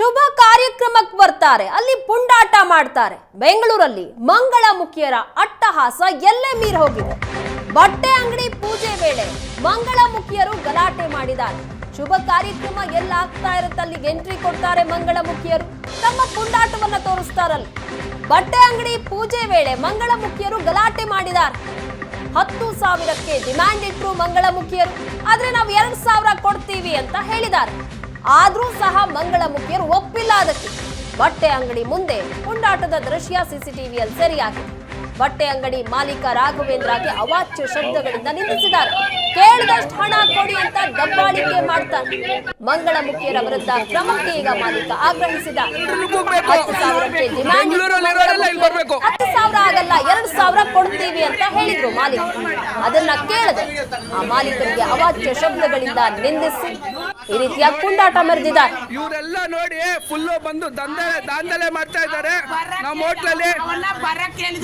ಶುಭ ಕಾರ್ಯಕ್ರಮಕ್ಕೆ ಬರ್ತಾರೆ. ಅಲ್ಲಿ ಪುಂಡಾಟ ಮಾಡ್ತಾರೆ. ಬೆಂಗಳೂರಲ್ಲಿ ಮಂಗಳ ಮುಖಿಯರ ಅಟ್ಟಹಾಸ ಎಲ್ಲೇ ಮೀರ್ ಹೋಗಿದೆ. ಬಟ್ಟೆ ಅಂಗಡಿ ಪೂಜೆ ವೇಳೆ ಮಂಗಳ ಮುಖಿಯರು ಗಲಾಟೆ ಮಾಡಿದ್ದಾರೆ. ಶುಭ ಕಾರ್ಯಕ್ರಮ ಎಲ್ಲ ಆಗ್ತಾ ಇರುತ್ತೆ. ಅಲ್ಲಿಗೆ ಎಂಟ್ರಿ ಕೊಡ್ತಾರೆ ಮಂಗಳ ಮುಖಿಯರು. ತಮ್ಮ ಪುಂಡಾಟವನ್ನ ತೋರಿಸ್ತಾರಲ್ಲಿ. ಬಟ್ಟೆ ಅಂಗಡಿ ಪೂಜೆ ವೇಳೆ ಮಂಗಳ ಮುಖಿಯರು ಗಲಾಟೆ ಮಾಡಿದ್ದಾರೆ. ಹತ್ತು ಸಾವಿರಕ್ಕೆ ಡಿಮ್ಯಾಂಡ್ ಇಟ್ರು ಮಂಗಳಮುಖಿಯರು ಆದ್ರೆ ನಾವು ಎರಡ್ ಸಾವಿರ ಕೊಡ್ತೀವಿ ಅಂತ ಹೇಳಿದ್ದಾರೆ. ಆದ್ರೂ ಸಹ ಮಂಗಳಮುಖಿಯರು ಒಪ್ಪಿಲ್ಲ ಅದಕ್ಕೆ. ಬಟ್ಟೆ ಅಂಗಡಿ ಮುಂದೆ ಪುಂಡಾಟದ ದೃಶ್ಯ ಸಿಸಿಟಿವಿಯಲ್ಲಿ ಸೆರೆಯಾಗಿದೆ. ಬಟ್ಟೆ ಅಂಗಡಿ ಮಾಲೀಕ ರಾಘವೇಂದ್ರಗೆ ಅವಾಚ್ಯ ಶಬ್ದಗಳಿಂದ ನಿಂದಿಸಿದ್ದಾರೆ ಕೇಳಿದಷ್ಟು ಹಣ ಕೊಡಿ ಅಂತ ದಬ್ಬಾಳಿಕೆ ಮಾಡ್ತಾರೆ ಮಂಗಳಮುಖಿಯರ ವಿರುದ್ಧ ಕ್ರಮಕ್ಕೆ ಈಗ ಮಾಲೀಕ ಡಿಮ್ಯಾಂಡ್ ಆಗಲ್ಲ ಎರಡು ಸಾವಿರ ಕೊಡ್ತೀವಿ ಅಂತ ಹೇಳಿದ್ರು ಮಾಲೀಕ ಅದನ್ನ ಕೇಳದೆ ಆ ಮಾಲೀಕರಿಗೆ ಅವಾಚ್ಯ ಶಬ್ದಗಳಿಂದ ನಿಂದಿಸಿ ಈ ರೀತಿಯ ಕುಂದಾಟ ಮೆರೆದಿದ್ದಾರೆ. ಇವರೆಲ್ಲ ನೋಡಿ ಫುಲ್ಲು ಬಂದು ದಂಧೆ ದಾಂಧಲೆ ಮಾಡ್ತಾ ಇದ್ದಾರೆ. ನಮ್ಮ ಹೋಟ್ಲಲ್ಲಿ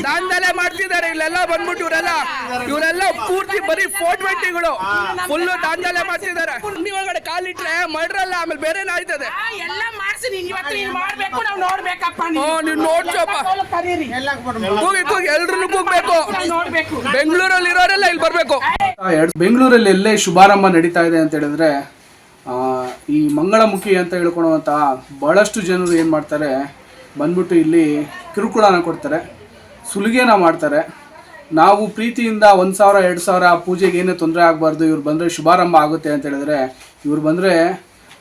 ದಾಂಧಲೆ ಮಾಡ್ತಿದ್ದಾರೆ. ಇಲ್ಲೆಲ್ಲ ಬಂದ್ಬಿಟ್ಟು ಇವರೆಲ್ಲ ಇವರೆಲ್ಲ ಪೂರ್ತಿ ಬರೀ ಫೋರ್ ಟ್ವೆಂಟಿಗಳು. ಫುಲ್ಲು ದಾಂಧಲೆ ಮಾಡ್ತಿದ್ದಾರೆ. ಕಾಲಿಟ್ರೆ ಮರ್ಡ್ರಲ್ಲ ಆಮೇಲೆ ಬೇರೆ ಆಯ್ತದೆ? ಆ, ಎಲ್ಲ ಮಾಡ್ಸಿ ನೀನ್ ಇವತ್ತು ನೀನ್ ಮಾಡ್ಬೇಕು ನಾವ್ ನೋಡ್ಬೇಕಪ್ಪ ನೀನು. ಹ್ಞೂ ನೀವ್ ನೋಡ್ಸಪ್ಪ. ಕರೀರಿ. ಕೂಗಿ ಕೂಗಿ ಎಲ್ರು ಕೂಗ್ಬೇಕು. ನೋಡ್ಬೇಕು. ಬೆಂಗಳೂರಲ್ಲಿ ಇರೋರೆಲ್ಲ ಇಲ್ಲಿ ಬರಬೇಕು. ಬೆಂಗಳೂರಲ್ಲಿ ಎಲ್ಲೇ ಶುಭಾರಂಭ ನಡೀತಾ ಇದೆ ಅಂತ ಹೇಳಿದ್ರೆ ಆ, ಈ ಮಂಗಳಮುಖಿ ಅಂತ ಹೇಳ್ಕೊಳುವಂತಹ ಬಹಳಷ್ಟು ಜನರು ಏನು ಮಾಡ್ತಾರೆ ಬಂದ್ಬಿಟ್ಟು ಇಲ್ಲಿ ಕಿರುಕುಳನ ಕೊಡ್ತಾರೆ ಸುಲಿಗೆನ ಮಾಡ್ತಾರೆ. ನಾವು ಪ್ರೀತಿಯಿಂದ ಒಂದು ಸಾವಿರ ಎರಡು ಸಾವಿರ ಪೂಜೆಗೆ ಏನೇ ತೊಂದರೆ ಆಗಬಾರ್ದು ಇವ್ರು ಬಂದರೆ ಶುಭಾರಂಭ ಆಗುತ್ತೆ ಅಂತ ಹೇಳಿದ್ರೆ ಇವ್ರು ಬಂದರೆ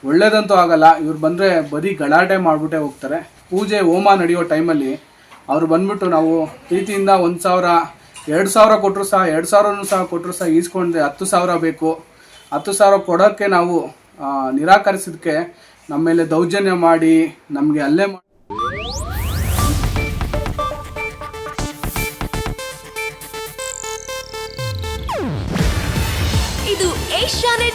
ಒಳ್ಳೇದಂತೂ ಆಗಲ್ಲ, ಇವ್ರು ಬಂದರೆ ಬರೀ ಗಲಾಟೆ ಮಾಡಿಬಿಟ್ಟೆ ಹೋಗ್ತಾರೆ. ಪೂಜೆ, ಹೋಮ ನಡೆಯೋ ಟೈಮಲ್ಲಿ ಅವ್ರು ಬಂದ್ಬಿಟ್ಟು ನಾವು ಪ್ರೀತಿಯಿಂದ ಒಂದು ಸಾವಿರ, ಎರಡು ಸಾವಿರ ಕೊಟ್ಟರು ಸಹ, ಎರಡು ಸಾವಿರನೂ ಸಹ ಕೊಟ್ಟರು ಸಹ ಈಸ್ಕೊಂಡ್ರೆ ಹತ್ತು ಸಾವಿರ ಬೇಕು. ಹತ್ತು ಸಾವಿರ ಕೊಡೋಕ್ಕೆ ನಾವು ನಿರಾಕರಿಸಿದಕ್ಕೆ ನಮ್ಮ ಮೇಲೆ ದೌರ್ಜನ್ಯ ಮಾಡಿ, ನಮಗೆ ಅಲ್ಲೇ ಮಾಡಿ ಇದು ಏಷ್ಯಾನೆಟ್